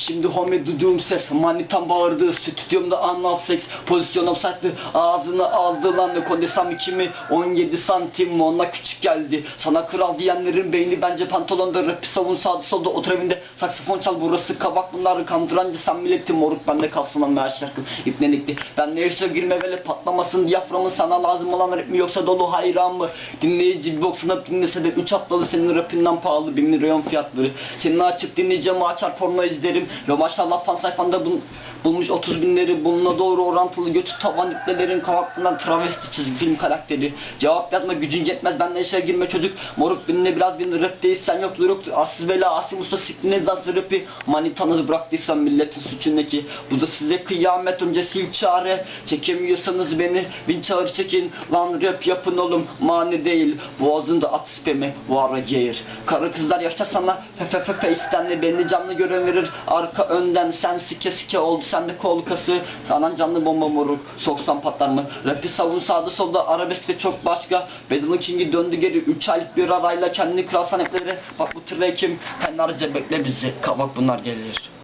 Şimdi homie duyduğum ses Manitam bağırdı stüdyomda anal seks Pozisyonum saklı ağzını aldı lan kondesam içimi 17 santim ona küçük geldi. Sana kral diyenlerin beyni bence pantolonda Rapi savun sağda solda otur evinde. Çal burası kabak bunları kandırancı sen milletin moruk bende kalsın lan meğer şarkım ipnenikli Ben ne yaşa girme vele patlamasın diyaframın Sana lazım olan rap mi yoksa dolu hayran mı? Dinleyici bir bok sanıp dinlese de 3 atlalı senin rapinden pahalı 1000 milyon fiyatları. Senin açıp dinleyeceğim açar porno izlerim Ve maşallah fan sayfanda bun, bulmuş 30 binleri Bununla doğru orantılı götü tavan iplelerin Kavaklından travesti çizgi film karakteri. Cevap yazma gücün yetmez ben işe girme çocuk. Moruk benimle biraz bin rap değilsen yoktur yoktur Arsız bela asim usta sikline zazı rapi. Manitanızı bıraktıysan milletin suçu ne ki Bu da size kıyamet önce sil çare. Çekemiyorsanız beni bin çağır çekin. Lan rap yapın oğlum mani değil. Boğazında at spemi var geğir. Karı kızlar yaşar sana fe fe fe fe istenli Beni canlı gören verir arka önden Sen sike sike oldu sende kol kası. Sanan canlı bomba moruk Soksan patlar mı? Rapi savun sağda solda arabeskte çok başka. Bedouin King'i döndü geri 3 aylık bir arayla Kendini kral sahnelere Bak bu track'im Fenlerce bekle bizi. Kavak bunlar gelir